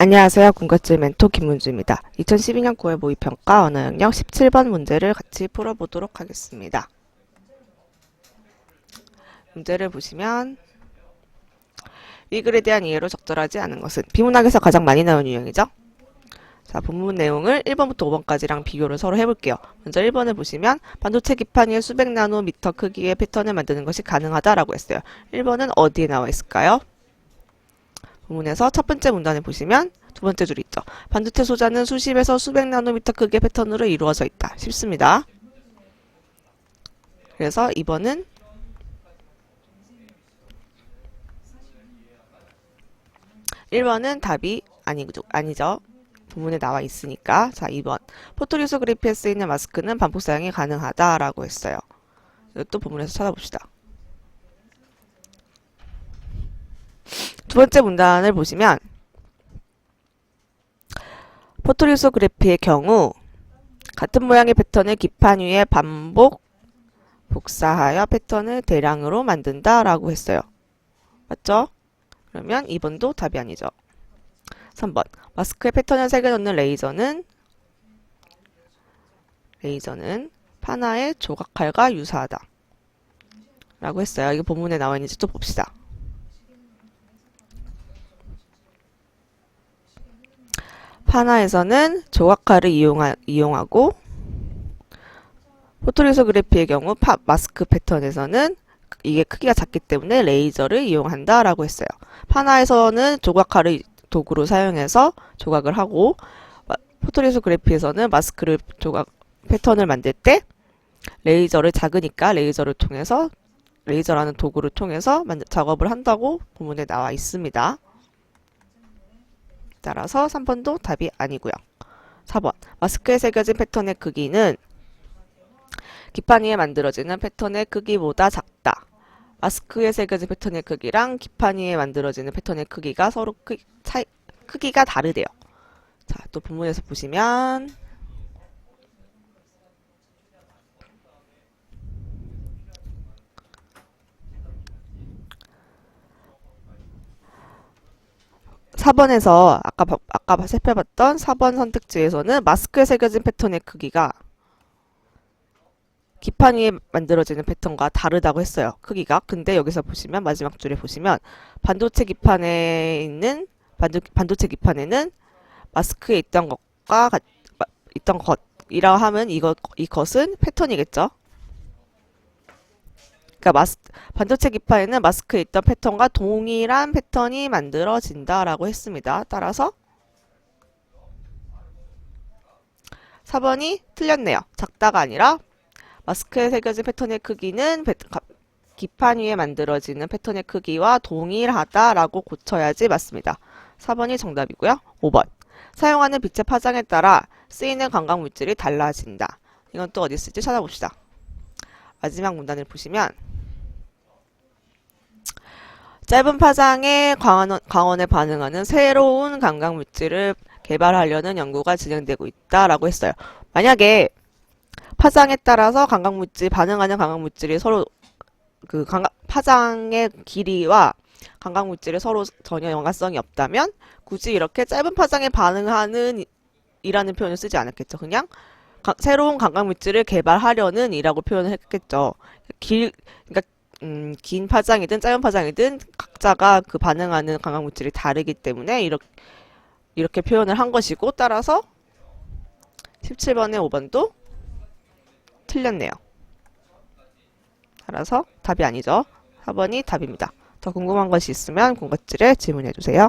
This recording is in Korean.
안녕하세요. 군것질 멘토 김문주입니다. 2012년 9회 모의평가 언어 영역 17번 문제를 같이 풀어보도록 하겠습니다. 문제를 보시면 이 글에 대한 이해로 적절하지 않은 것은 비문학에서 가장 많이 나온 유형이죠. 자, 본문 내용을 1번부터 5번까지랑 비교를 서로 해볼게요. 먼저 1번을 보시면 반도체 기판 위에 수백 나노미터 크기의 패턴을 만드는 것이 가능하다라고 했어요. 1번은 어디에 나와 있을까요? 본문에서 첫 번째 문단을 보시면 두 번째 줄 있죠. 반도체 소자는 수십에서 수백 나노미터 크기의 패턴으로 이루어져 있다. 쉽습니다. 그래서 2번은 일번은 답이 아니죠. 아니죠. 부문에 나와 있으니까. 자, 2번. 포토리소그래피에 쓰이는 마스크는 반복 사용이 가능하다라고 했어요. 이것도 부문에서 찾아봅시다. 번째 문단을 보시면 포토리소 그래피의 경우 같은 모양의 패턴을 기판 위에 반복 복사하여 패턴을 대량으로 만든다 라고 했어요. 맞죠? 그러면 2번도 답이 아니죠. 3번. 마스크에 패턴을 새겨 넣는 레이저는 레이저는 파나의 조각칼과 유사하다. 라고 했어요. 이거 본문에 나와 있는지 또 봅시다. 파나에서는 조각칼을 이용하, 이용하고 포토리소그래피의 경우 파, 마스크 패턴에서는 이게 크기가 작기 때문에 레이저를 이용한다라고 했어요. 파나에서는 조각칼을 도구로 사용해서 조각을 하고 마- 포토리소그래피에서는 마스크를 조각 패턴을 만들 때 레이저를 작으니까 레이저를 통해서 레이저라는 도구를 통해서 만- 작업을 한다고 본문에 나와 있습니다. 따라서 3번도 답이 아니고요. 4번 마스크에 새겨진 패턴의 크기는 기판 위에 만들어지는 패턴의 크기보다 작다. 마스크에 새겨진 패턴의 크기랑 기판 위에 만들어지는 패턴의 크기가 서로 크, 차이, 크기가 다르대요. 자, 또 본문에서 보시면 사번에서 아까 봐- 아까 살펴봤던 4번 선택지에서는 마스크에 새겨진 패턴의 크기가 기판 위에 만들어지는 패턴과 다르다고 했어요. 크기가. 근데 여기서 보시면 마지막 줄에 보시면 반도체 기판에 있는 반도, 반도체 기판에는 마스크에 있던 것과 있던 것이라 하면 이것 이것은 패턴이겠죠. 그러니까 마스, 반도체 기판에는 마스크에 있던 패턴과 동일한 패턴이 만들어진다라고 했습니다. 따라서 4번이 틀렸네요. 작다가 아니라 마스크에 새겨진 패턴의 크기는 기판 위에 만들어지는 패턴의 크기와 동일하다라고 고쳐야지 맞습니다. 4번이 정답이고요. 5번. 사용하는 빛의 파장에 따라 쓰이는 관광 물질이 달라진다. 이건 또 어디 있을지 찾아봅시다. 마지막 문단을 보시면 짧은 파장에 광원, 광원에 반응하는 새로운 관광 물질을 개발하려는 연구가 진행되고 있다라고 했어요. 만약에 파장에 따라서 관광물질 반응하는 관광물질이 서로 그 관광, 파장의 길이와 관광물질이 서로 전혀 연관성이 없다면 굳이 이렇게 짧은 파장에 반응하는 이- 이라는 표현을 쓰지 않았겠죠. 그냥 가- 새로운 관광물질을 개발하려는 이라고 표현을 했겠죠. 길, 그러니까 음, 긴 파장이든 짧은 파장이든 각자가 그 반응하는 관광물질이 다르기 때문에 이렇게 이렇게 표현을 한 것이고 따라서 17번의 5번도 틀렸네요. 따라서 답이 아니죠. 4번이 답입니다. 더 궁금한 것이 있으면 군것질에 질문해 주세요.